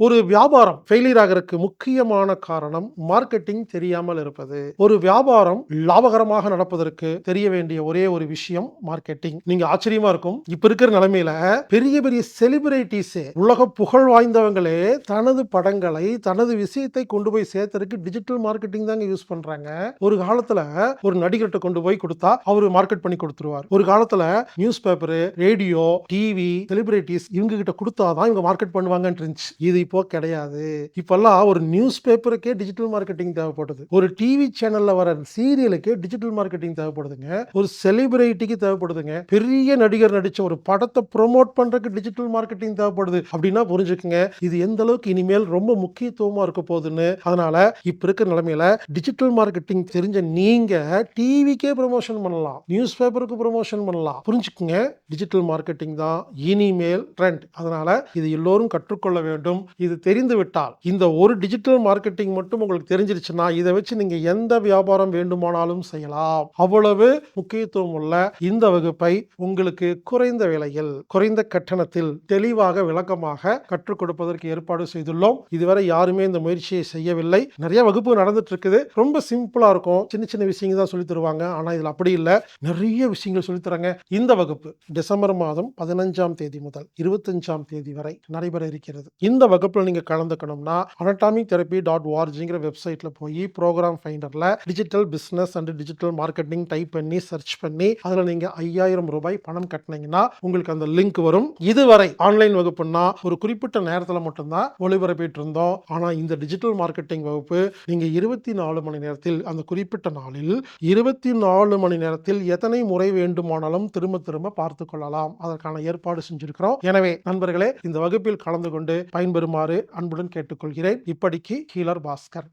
ஒரு வியாபாரம் ஃபெயிலியர் ஆகிறதுக்கு முக்கியமான காரணம் மார்க்கெட்டிங் தெரியாமல் இருப்பது. ஒரு வியாபாரம் லாபகரமாக நடப்பதற்கு தெரிய வேண்டிய ஒரே ஒரு விஷயம் மார்க்கெட்டிங் நீங்க ஆச்சரியமா இருக்கும். இப்ப இருக்கிற நிலைமையில பெரிய பெரிய செலிபிரிட்டிஸே உலக புகழ் வாய்ந்தவங்களே தனது படங்களை தனது விஷயத்தை கொண்டு போய் சேர்த்ததுக்கு டிஜிட்டல் மார்க்கெட்டிங் தாங்க யூஸ் பண்றாங்க. ஒரு காலத்துல ஒரு நடிகர்கிட்ட கொண்டு போய் கொடுத்தா அவர் மார்க்கெட் பண்ணி கொடுத்துருவார். ஒரு காலத்துல news paper radio TV celebrities இவங்க கிட்ட கொடுத்தாதான் இவங்க மார்க்கெட் பண்ணுவாங்கன்னு இருந்துச்சு. இது இப்போ கிடையாது. இப்பெல்லாம் ஒரு நியூஸ் பேப்பருக்கே டிஜிட்டல் மார்க்கெட்டிங் தேவைப்படுது ஒரு டிவி சேனல்ல வர சீரியலுக்கு டிஜிட்டல் மார்க்கெட்டிங் தேவைப்படுதுங்க. ஒரு செலிபிரிட்டிக்கு தேவைப்படுதுங்க. பெரிய நடிகர் நடிச்ச ஒரு படத்தை ப்ரோமோட் பண்றதுக்கு டிஜிட்டல் மார்க்கெட்டிங் தேவைப்படுது. அப்படின்னா புரிஞ்சுக்குங்க. இது எந்த அளவுக்கு இனிமேல் ரொம்ப முக்கியத்துவமா இருக்க போகுதுன்னு. அதனால இப்ப இருக்கிற நிலைமையில டிஜிட்டல் மார்க்கெட்டிங் தெரிஞ்ச நீங்க டிவிக்கே ப்ரமோஷன் பண்ணலாம். நியூஸ் பேப்பருக்கு ப்ரமோஷன் பண்ணலாம். புரிஞ்சுக்குங்க. டிஜிட்டல் மார்க்கெட்டிங் தான் இனிமேல் ட்ரெண்ட் அதனால இது எல்லோரும் கற்றுக்கொள்ள வேண்டும். இது தெரிந்துவிட்டால் இந்த ஒரு டிஜிட்டல் மார்க்கெட்டிங் மட்டும் உங்களுக்கு தெரிஞ்சிருச்சுன்னா இதை வச்சு நீங்க எந்த வியாபாரம் வேண்டுமானாலும் செய்யலாம். அவ்வளவு முக்கியத்துவம் உள்ள இந்த வகுப்பை உங்களுக்கு குறைந்த விலையில் குறைந்த கட்டணத்தில் தெளிவாக விளக்கமாக கற்றுக் கொடுப்பதற்கு ஏற்பாடு செய்துள்ளோம். இதுவரை யாருமே இந்த முயற்சியை செய்யவில்லை. நிறைய வகுப்பு நடந்துட்டு இருக்குது ரொம்ப சிம்பிளா இருக்கும். சின்ன சின்ன விஷயங்கள் தான் சொல்லி தருவாங்க. ஆனா இதுல அப்படி இல்லை. நிறைய விஷயங்கள் சொல்லி தராங்க. இந்த வகுப்பு டிசம்பர் மாதம் பதினஞ்சாம் தேதி முதல் இருபத்தஞ்சாம் தேதி வரை நடைபெற இருக்கிறது. இந்த வகுப்பு வகுப்புல நீங்க கலந்துக்கணும்னா அனட்டாமிக் தெரப்பி டாட் வார்ஜிங்கிற வெப்சைட்ல போய் program ஃபைண்டரில் digital business and digital marketing type பண்ணி சர்ச் பண்ணி அதுல நீங்க ஐயாயிரம் ரூபாய் பணம் கட்டினீங்கன்னா உங்களுக்கு அந்த லிங்க் வரும். இதுவரை ஆன்லைன் வகுப்புன்னா ஒரு குறிப்பிட்ட நேரத்தில் மட்டும்தான் ஒளிபரப்பிட்டு இருந்தோம். ஆனால் இந்த டிஜிட்டல் மார்க்கெட்டிங் வகுப்பு நீங்க இருபத்தி நாலு மணி நேரத்தில் அந்த குறிப்பிட்ட நாளில் இருபத்தி நாலு மணி நேரத்தில் எத்தனை முறை வேண்டுமானாலும் திரும்ப திரும்ப பார்த்து கொள்ளலாம். அதற்கான ஏற்பாடு செஞ்சிருக்கிறோம். எனவே நண்பர்களே இந்த வகுப்பில் கலந்து கொண்டு பயன்பெறுமாறு அன்புடன் கேட்டுக்கொள்கிறேன். இப்படிக்கு ஹீலர் பாஸ்கர்.